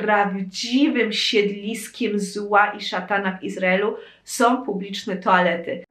prawdziwym siedliskiem zła i szatana w Izraelu są publiczne toalety.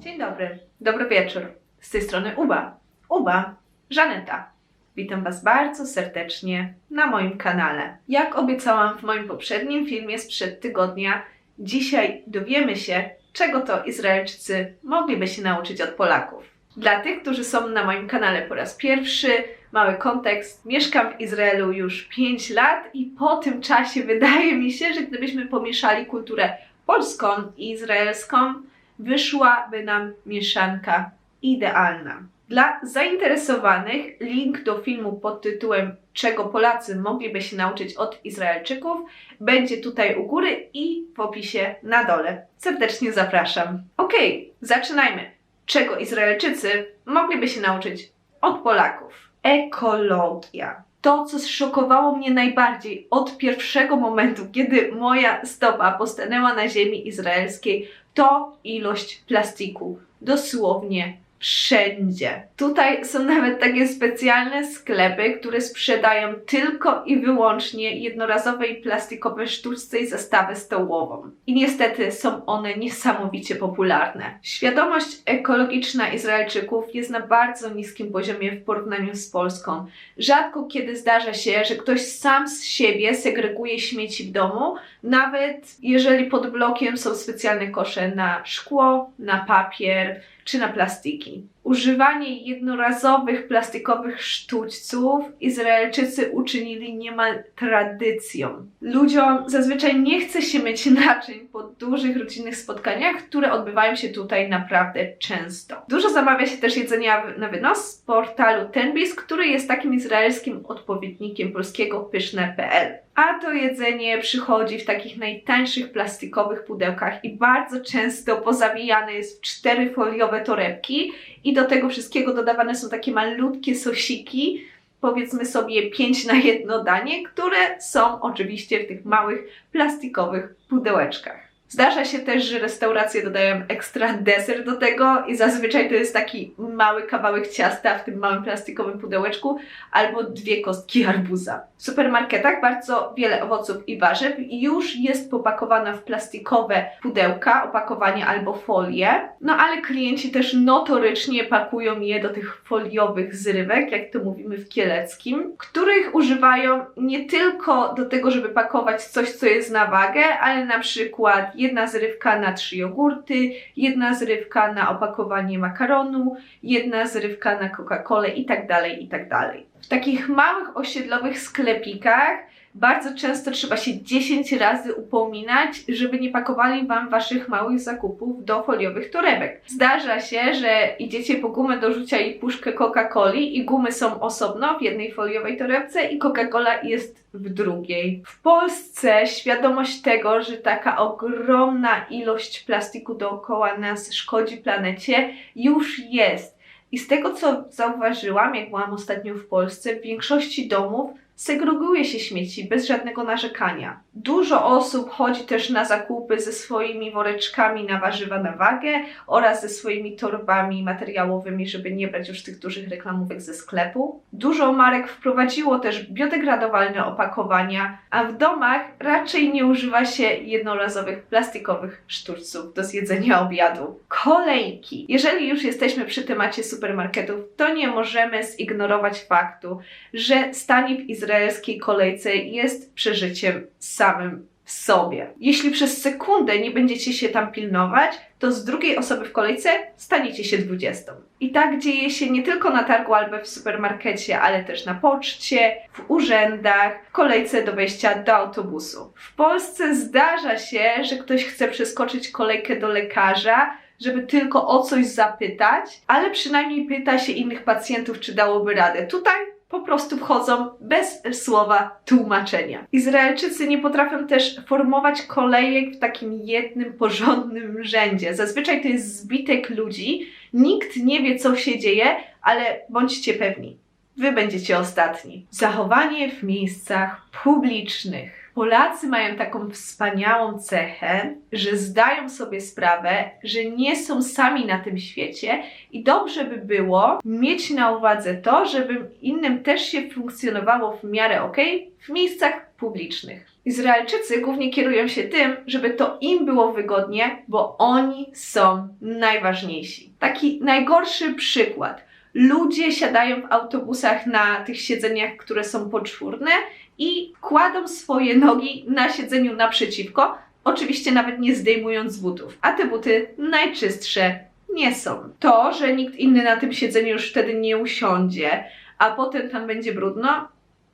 Dzień dobry, dobry wieczór. Z tej strony Uba. Uba, Żaneta. Witam Was bardzo serdecznie na moim kanale. Jak obiecałam w moim poprzednim filmie sprzed tygodnia, dzisiaj dowiemy się, czego to Izraelczycy mogliby się nauczyć od Polaków. Dla tych, którzy są na moim kanale po raz pierwszy, mały kontekst. Mieszkam w Izraelu już 5 lat i po tym czasie wydaje mi się, że gdybyśmy pomieszali kulturę polską i izraelską, wyszłaby nam mieszanka idealna. Dla zainteresowanych link do filmu pod tytułem Czego Polacy mogliby się nauczyć od Izraelczyków będzie tutaj u góry i w opisie na dole. Serdecznie zapraszam. Okej, zaczynajmy. Czego Izraelczycy mogliby się nauczyć od Polaków? Ekologia. To, co zszokowało mnie najbardziej od pierwszego momentu, kiedy moja stopa postanęła na ziemi izraelskiej, to ilość plastiku. Dosłownie wszędzie. Tutaj są nawet takie specjalne sklepy, które sprzedają tylko i wyłącznie jednorazowe i plastikowe sztuczce i zestawę stołową. I niestety są one niesamowicie popularne. Świadomość ekologiczna Izraelczyków jest na bardzo niskim poziomie w porównaniu z Polską. Rzadko kiedy zdarza się, że ktoś sam z siebie segreguje śmieci w domu, nawet jeżeli pod blokiem są specjalne kosze na szkło, na papier czy na plastiki. Używanie jednorazowych plastikowych sztućców Izraelczycy uczynili niemal tradycją. Ludziom zazwyczaj nie chce się myć naczyń po dużych rodzinnych spotkaniach, które odbywają się tutaj naprawdę często. Dużo zamawia się też jedzenia na wynos z portalu Tenbis, który jest takim izraelskim odpowiednikiem polskiego pyszne.pl. A to jedzenie przychodzi w takich najtańszych plastikowych pudełkach i bardzo często pozawijane jest w cztery foliowe torebki i do tego wszystkiego dodawane są takie malutkie sosiki, powiedzmy sobie 5 na jedno danie, które są oczywiście w tych małych plastikowych pudełeczkach. Zdarza się też, że restauracje dodają ekstra deser do tego i zazwyczaj to jest taki mały kawałek ciasta w tym małym plastikowym pudełeczku albo dwie kostki arbuza. W supermarketach bardzo wiele owoców i warzyw już jest popakowana w plastikowe pudełka, opakowanie albo folie, no ale klienci też notorycznie pakują je do tych foliowych zrywek, jak to mówimy w kieleckim, których używają nie tylko do tego, żeby pakować coś, co jest na wagę, ale na przykład jedna zrywka na trzy jogurty, jedna zrywka na opakowanie makaronu, jedna zrywka na Coca-Colę i tak dalej, i tak dalej. W takich małych osiedlowych sklepikach bardzo często trzeba się 10 razy upominać, żeby nie pakowali Wam Waszych małych zakupów do foliowych torebek. Zdarza się, że idziecie po gumę do rzucia i puszkę Coca-Coli i gumy są osobno w jednej foliowej torebce i Coca-Cola jest w drugiej. W Polsce świadomość tego, że taka ogromna ilość plastiku dookoła nas szkodzi planecie, już jest. I z tego co zauważyłam, jak byłam ostatnio w Polsce, w większości domów segreguje się śmieci bez żadnego narzekania. Dużo osób chodzi też na zakupy ze swoimi woreczkami na warzywa na wagę oraz ze swoimi torbami materiałowymi, żeby nie brać już tych dużych reklamówek ze sklepu. Dużo marek wprowadziło też biodegradowalne opakowania, a w domach raczej nie używa się jednorazowych plastikowych sztuczców do zjedzenia obiadu. Kolejki. Jeżeli już jesteśmy przy temacie supermarketów, to nie możemy zignorować faktu, że stanie w izraelskiej kolejce jest przeżyciem samym w sobie. Jeśli przez sekundę nie będziecie się tam pilnować, to z drugiej osoby w kolejce staniecie się dwudziestą. I tak dzieje się nie tylko na targu albo w supermarkecie, ale też na poczcie, w urzędach, w kolejce do wejścia do autobusu. W Polsce zdarza się, że ktoś chce przeskoczyć kolejkę do lekarza, żeby tylko o coś zapytać, ale przynajmniej pyta się innych pacjentów, czy dałoby radę. Tutaj po prostu wchodzą bez słowa tłumaczenia. Izraelczycy nie potrafią też formować kolejek w takim jednym, porządnym rzędzie. Zazwyczaj to jest zbitek ludzi, nikt nie wie, co się dzieje, ale bądźcie pewni. Wy będziecie ostatni. Zachowanie w miejscach publicznych. Polacy mają taką wspaniałą cechę, że zdają sobie sprawę, że nie są sami na tym świecie i dobrze by było mieć na uwadze to, żeby innym też się funkcjonowało w miarę ok w miejscach publicznych. Izraelczycy głównie kierują się tym, żeby to im było wygodnie, bo oni są najważniejsi. Taki najgorszy przykład. Ludzie siadają w autobusach na tych siedzeniach, które są poczwórne i kładą swoje nogi na siedzeniu naprzeciwko, oczywiście nawet nie zdejmując butów, a te buty najczystsze nie są. To, że nikt inny na tym siedzeniu już wtedy nie usiądzie, a potem tam będzie brudno,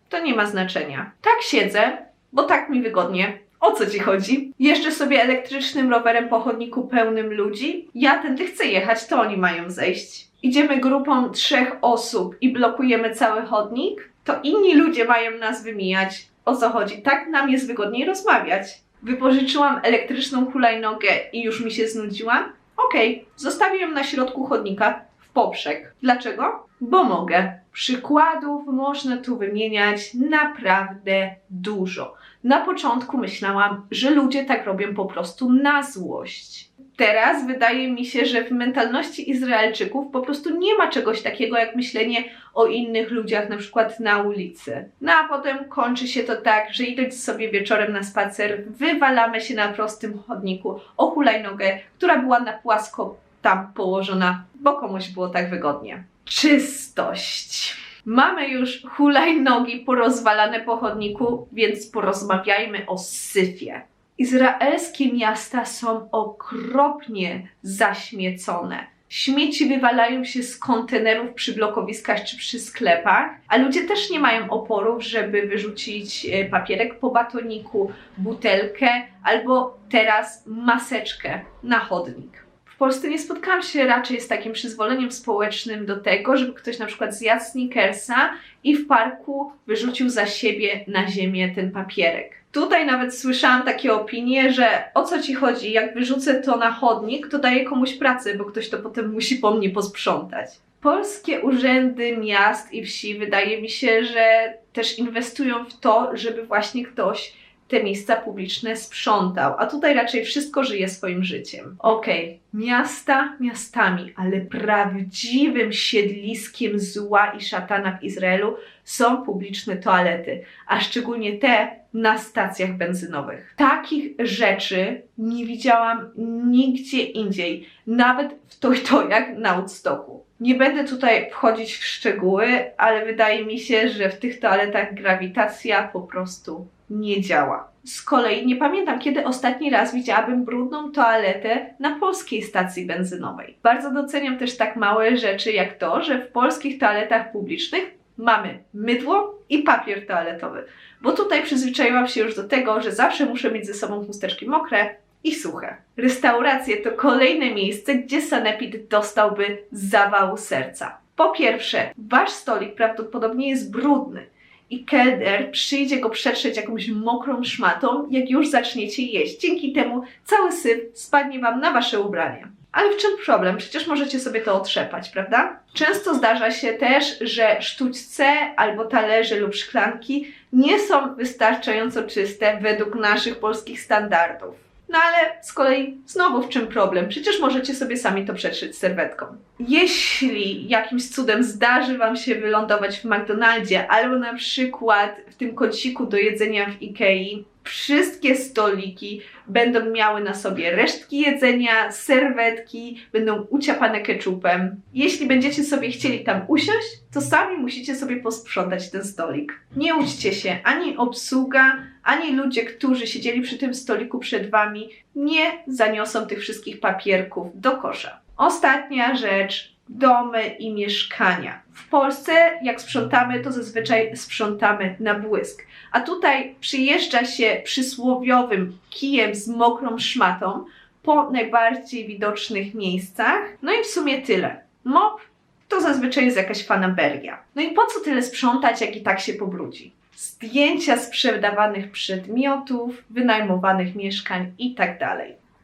to nie ma znaczenia. Tak siedzę, bo tak mi wygodnie. O co ci chodzi? Jeżdżę sobie elektrycznym rowerem po chodniku pełnym ludzi. Ja tędy chcę jechać, to oni mają zejść. Idziemy grupą trzech osób i blokujemy cały chodnik, to inni ludzie mają nas wymijać. O co chodzi? Tak nam jest wygodniej rozmawiać. Wypożyczyłam elektryczną hulajnogę i już mi się znudziła? Okej, zostawię ją na środku chodnika w poprzek. Dlaczego? Bo mogę. Przykładów można tu wymieniać naprawdę dużo. Na początku myślałam, że ludzie tak robią po prostu na złość. Teraz wydaje mi się, że w mentalności Izraelczyków po prostu nie ma czegoś takiego jak myślenie o innych ludziach, na przykład na ulicy. No a potem kończy się to tak, że idąc sobie wieczorem na spacer, wywalamy się na prostym chodniku o hulajnogę, która była na płasko tam położona, bo komuś było tak wygodnie. Czystość. Mamy już hulajnogi porozwalane po chodniku, więc porozmawiajmy o syfie. Izraelskie miasta są okropnie zaśmiecone. Śmieci wywalają się z kontenerów przy blokowiskach czy przy sklepach, a ludzie też nie mają oporów, żeby wyrzucić e, papierek po batoniku, butelkę albo teraz maseczkę na chodnik. Polsce nie spotkałam się raczej z takim przyzwoleniem społecznym do tego, żeby ktoś na przykład zjadł sneakersa i w parku wyrzucił za siebie na ziemię ten papierek. Tutaj nawet słyszałam takie opinie, że o co ci chodzi, jak wyrzucę to na chodnik, to daję komuś pracę, bo ktoś to potem musi po mnie posprzątać. Polskie urzędy miast i wsi wydaje mi się, że też inwestują w to, żeby właśnie ktoś te miejsca publiczne sprzątał, a tutaj raczej wszystko żyje swoim życiem. Okej, miasta miastami, ale prawdziwym siedliskiem zła i szatana w Izraelu są publiczne toalety, a szczególnie te na stacjach benzynowych. Takich rzeczy nie widziałam nigdzie indziej, nawet w tojtojach na Woodstocku. Nie będę tutaj wchodzić w szczegóły, ale wydaje mi się, że w tych toaletach grawitacja po prostu nie działa. Z kolei nie pamiętam, kiedy ostatni raz widziałabym brudną toaletę na polskiej stacji benzynowej. Bardzo doceniam też tak małe rzeczy jak to, że w polskich toaletach publicznych mamy mydło i papier toaletowy. Bo tutaj przyzwyczaiłam się już do tego, że zawsze muszę mieć ze sobą chusteczki mokre i suche. Restauracje to kolejne miejsce, gdzie sanepid dostałby zawału serca. Po pierwsze, wasz stolik prawdopodobnie jest brudny i kelner przyjdzie go przetrzeć jakąś mokrą szmatą, jak już zaczniecie jeść. Dzięki temu cały syf spadnie wam na wasze ubranie. Ale w czym problem? Przecież możecie sobie to otrzepać, prawda? Często zdarza się też, że sztućce albo talerze lub szklanki nie są wystarczająco czyste według naszych polskich standardów. No ale z kolei znowu w czym problem? Przecież możecie sobie sami to przetrzeć serwetką. Jeśli jakimś cudem zdarzy Wam się wylądować w McDonaldzie albo na przykład w tym kąciku do jedzenia w Ikei, wszystkie stoliki będą miały na sobie resztki jedzenia, serwetki, będą uciapane keczupem. Jeśli będziecie sobie chcieli tam usiąść, to sami musicie sobie posprzątać ten stolik. Nie łudźcie się, ani obsługa, ani ludzie, którzy siedzieli przy tym stoliku przed wami, nie zaniosą tych wszystkich papierków do kosza. Ostatnia rzecz, domy i mieszkania. W Polsce, jak sprzątamy, to zazwyczaj sprzątamy na błysk. A tutaj przyjeżdża się przysłowiowym kijem z mokrą szmatą po najbardziej widocznych miejscach. No i w sumie tyle. Mop to zazwyczaj jest jakaś fanaberia. No i po co tyle sprzątać, jak i tak się pobrudzi? Zdjęcia sprzedawanych przedmiotów, wynajmowanych mieszkań i tak.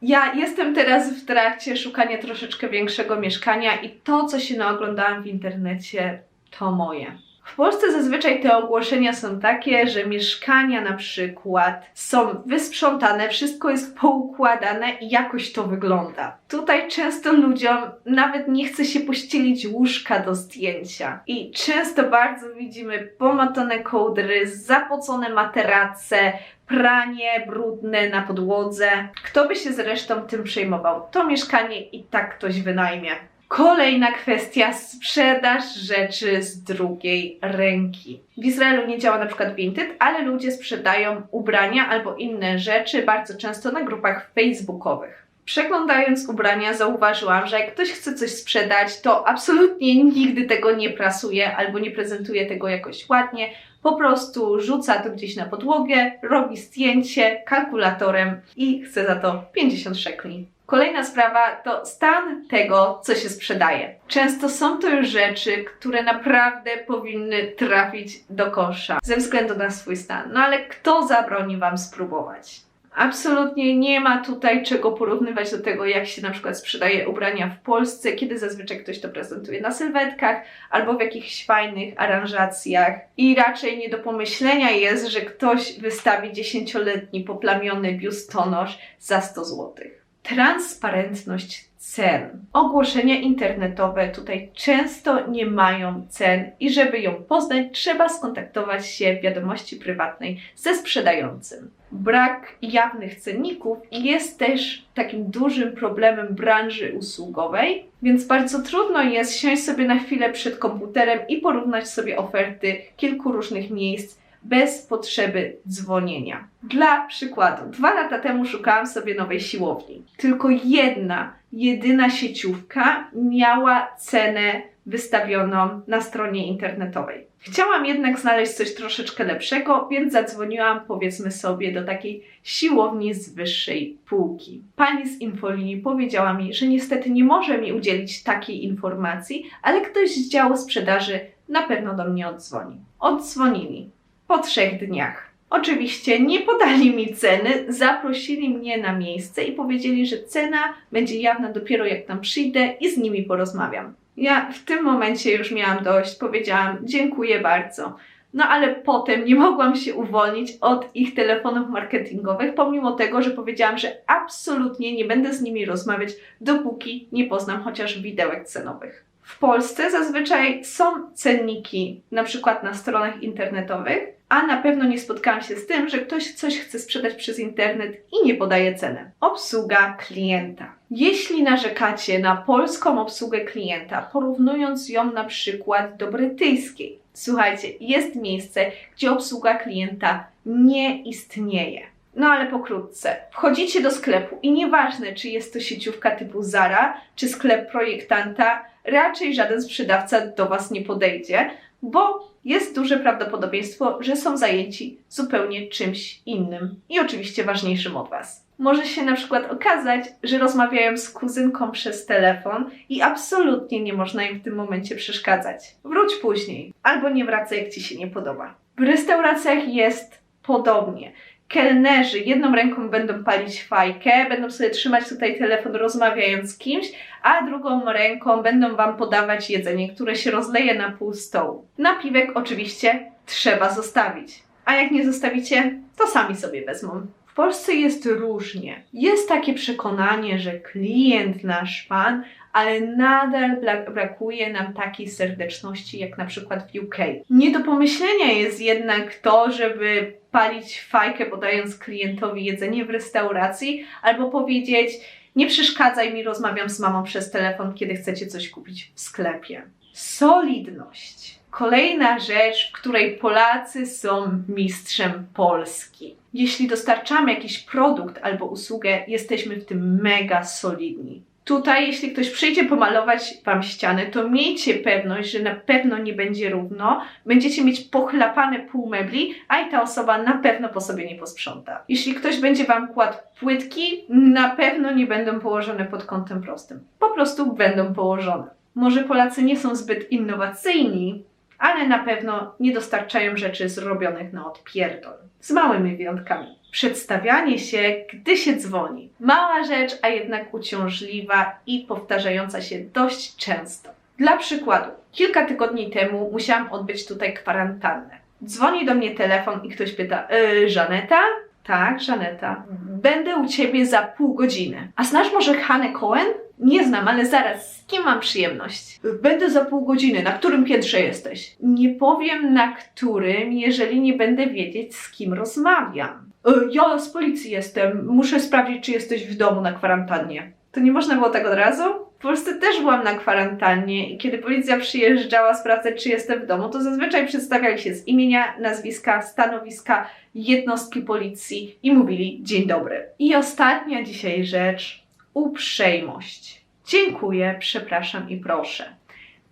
Ja jestem teraz w trakcie szukania troszeczkę większego mieszkania i to, co się naoglądałam w internecie, to moje. W Polsce zazwyczaj te ogłoszenia są takie, że mieszkania na przykład są wysprzątane, wszystko jest poukładane i jakoś to wygląda. Tutaj często ludziom nawet nie chce się pościelić łóżka do zdjęcia. I często bardzo widzimy pomatane kołdry, zapocone materace, pranie brudne na podłodze. Kto by się zresztą tym przejmował? To mieszkanie i tak ktoś wynajmie. Kolejna kwestia sprzedaż rzeczy z drugiej ręki. W Izraelu nie działa na przykład Vinted, ale ludzie sprzedają ubrania albo inne rzeczy bardzo często na grupach facebookowych. Przeglądając ubrania, zauważyłam, że jak ktoś chce coś sprzedać, to absolutnie nigdy tego nie prasuje albo nie prezentuje tego jakoś ładnie. Po prostu rzuca to gdzieś na podłogę, robi zdjęcie kalkulatorem i chce za to 50 szekli. Kolejna sprawa to stan tego, co się sprzedaje. Często są to już rzeczy, które naprawdę powinny trafić do kosza ze względu na swój stan. No ale kto zabroni Wam spróbować? Absolutnie nie ma tutaj czego porównywać do tego, jak się na przykład sprzedaje ubrania w Polsce, kiedy zazwyczaj ktoś to prezentuje na sylwetkach albo w jakichś fajnych aranżacjach. I raczej nie do pomyślenia jest, że ktoś wystawi dziesięcioletni poplamiony biustonosz za 100 złotych. Transparentność cen. Ogłoszenia internetowe tutaj często nie mają cen i żeby ją poznać, trzeba skontaktować się w wiadomości prywatnej ze sprzedającym. Brak jawnych cenników jest też takim dużym problemem branży usługowej, więc bardzo trudno jest siąść sobie na chwilę przed komputerem i porównać sobie oferty kilku różnych miejsc bez potrzeby dzwonienia. Dla przykładu, dwa lata temu szukałam sobie nowej siłowni. Tylko jedna, jedyna sieciówka miała cenę wystawioną na stronie internetowej. Chciałam jednak znaleźć coś troszeczkę lepszego, więc zadzwoniłam powiedzmy sobie do takiej siłowni z wyższej półki. Pani z infolinii powiedziała mi, że niestety nie może mi udzielić takiej informacji, ale ktoś z działu sprzedaży na pewno do mnie odzwoni. Odzwonili po trzech dniach. Oczywiście nie podali mi ceny, zaprosili mnie na miejsce i powiedzieli, że cena będzie jawna dopiero jak tam przyjdę i z nimi porozmawiam. Ja w tym momencie już miałam dość, powiedziałam dziękuję bardzo. No ale potem nie mogłam się uwolnić od ich telefonów marketingowych, pomimo tego, że powiedziałam, że absolutnie nie będę z nimi rozmawiać, dopóki nie poznam chociaż widełek cenowych. W Polsce zazwyczaj są cenniki, na przykład na stronach internetowych, a na pewno nie spotkałam się z tym, że ktoś coś chce sprzedać przez internet i nie podaje ceny. Obsługa klienta. Jeśli narzekacie na polską obsługę klienta, porównując ją na przykład do brytyjskiej, słuchajcie, jest miejsce, gdzie obsługa klienta nie istnieje. No ale pokrótce. Wchodzicie do sklepu i nieważne, czy jest to sieciówka typu Zara, czy sklep projektanta, raczej żaden sprzedawca do Was nie podejdzie, bo jest duże prawdopodobieństwo, że są zajęci zupełnie czymś innym i oczywiście ważniejszym od Was. Może się na przykład okazać, że rozmawiają z kuzynką przez telefon i absolutnie nie można im w tym momencie przeszkadzać. Wróć później, albo nie wracaj, jak Ci się nie podoba. W restauracjach jest podobnie kelnerzy jedną ręką będą palić fajkę, będą sobie trzymać tutaj telefon rozmawiając z kimś, a drugą ręką będą Wam podawać jedzenie, które się rozleje na pół stołu. Napiwek oczywiście trzeba zostawić, a jak nie zostawicie, to sami sobie wezmą. W Polsce jest różnie. Jest takie przekonanie, że klient nasz pan, ale nadal brakuje nam takiej serdeczności jak na przykład w UK. Nie do pomyślenia jest jednak to, żeby palić fajkę podając klientowi jedzenie w restauracji albo powiedzieć nie przeszkadzaj mi, rozmawiam z mamą przez telefon, kiedy chcecie coś kupić w sklepie. Solidność. Kolejna rzecz, w której Polacy są mistrzem Polski. Jeśli dostarczamy jakiś produkt albo usługę, jesteśmy w tym mega solidni. Tutaj, jeśli ktoś przyjdzie pomalować Wam ścianę, to miejcie pewność, że na pewno nie będzie równo. Będziecie mieć pochlapane pół mebli, a i ta osoba na pewno po sobie nie posprząta. Jeśli ktoś będzie Wam kładł płytki, na pewno nie będą położone pod kątem prostym. Po prostu będą położone. Może Polacy nie są zbyt innowacyjni, ale na pewno nie dostarczają rzeczy zrobionych na odpierdol. Z małymi wyjątkami przedstawianie się, gdy się dzwoni. Mała rzecz, a jednak uciążliwa i powtarzająca się dość często. Dla przykładu, kilka tygodni temu musiałam odbyć tutaj kwarantannę. Dzwoni do mnie telefon i ktoś pyta, yy, Żaneta? Tak, Żaneta. Będę u ciebie za pół godziny. A znasz może Hanę Cohen? Nie znam, ale zaraz, z kim mam przyjemność? Będę za pół godziny. Na którym piętrze jesteś? Nie powiem na którym, jeżeli nie będę wiedzieć, z kim rozmawiam. E, Ja z policji jestem. Muszę sprawdzić, czy jesteś w domu na kwarantannie. To nie można było tak od razu? W Polsce też byłam na kwarantannie i kiedy policja przyjeżdżała sprawdzać, czy jestem w domu, to zazwyczaj przedstawiali się z imienia, nazwiska, stanowiska, jednostki policji i mówili dzień dobry. I ostatnia dzisiaj rzecz, uprzejmość. Dziękuję, przepraszam i proszę.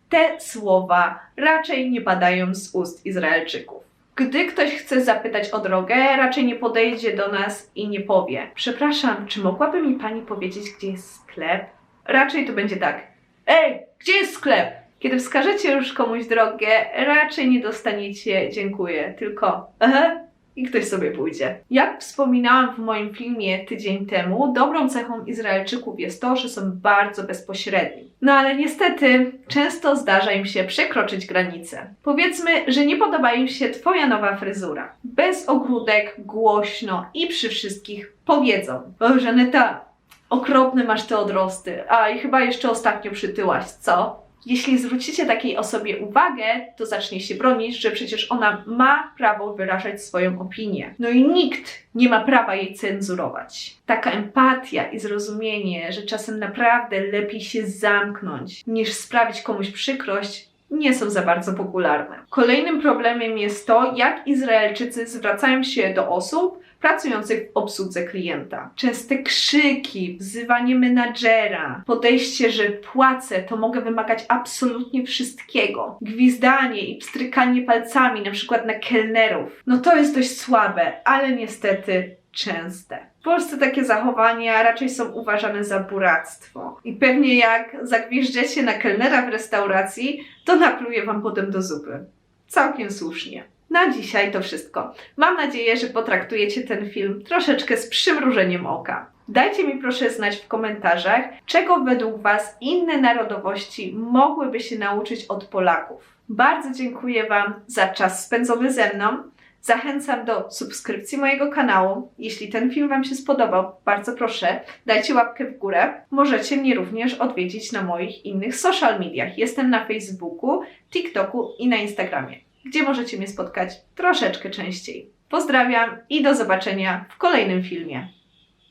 Te słowa raczej nie padają z ust Izraelczyków. Gdy ktoś chce zapytać o drogę, raczej nie podejdzie do nas i nie powie: Przepraszam, czy mogłaby mi pani powiedzieć, gdzie jest sklep? Raczej to będzie tak: Ej, gdzie jest sklep? Kiedy wskażecie już komuś drogę, raczej nie dostaniecie dziękuję, tylko aha, i ktoś sobie pójdzie. Jak wspominałam w moim filmie tydzień temu, dobrą cechą Izraelczyków jest to, że są bardzo bezpośredni. No ale niestety często zdarza im się przekroczyć granice. Powiedzmy, że nie podoba im się Twoja nowa fryzura. Bez ogródek, głośno i przy wszystkich powiedzą: O, Żaneta, okropne masz te odrosty, a i chyba jeszcze ostatnio przytyłaś, co? Jeśli zwrócicie takiej osobie uwagę, to zacznie się bronić, że przecież ona ma prawo wyrażać swoją opinię. No i nikt nie ma prawa jej cenzurować. Taka empatia i zrozumienie, że czasem naprawdę lepiej się zamknąć, niż sprawić komuś przykrość, nie są za bardzo popularne. Kolejnym problemem jest to, jak Izraelczycy zwracają się do osób pracujących w obsłudze klienta. Częste krzyki, wzywanie menadżera, podejście, że płacę, to mogę wymagać absolutnie wszystkiego. Gwizdanie i pstrykanie palcami, na przykład na kelnerów. No to jest dość słabe, ale niestety częste. W Polsce takie zachowania raczej są uważane za buractwo. I pewnie jak zagwieżdżecie na kelnera w restauracji, to napluje wam potem do zupy. Całkiem słusznie. Na dzisiaj to wszystko. Mam nadzieję, że potraktujecie ten film troszeczkę z przymrużeniem oka. Dajcie mi proszę znać w komentarzach, czego według Was inne narodowości mogłyby się nauczyć od Polaków. Bardzo dziękuję Wam za czas spędzony ze mną. Zachęcam do subskrypcji mojego kanału. Jeśli ten film Wam się spodobał, bardzo proszę, dajcie łapkę w górę. Możecie mnie również odwiedzić na moich innych social mediach. Jestem na Facebooku, TikToku i na Instagramie, gdzie możecie mnie spotkać troszeczkę częściej. Pozdrawiam i do zobaczenia w kolejnym filmie.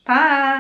Pa!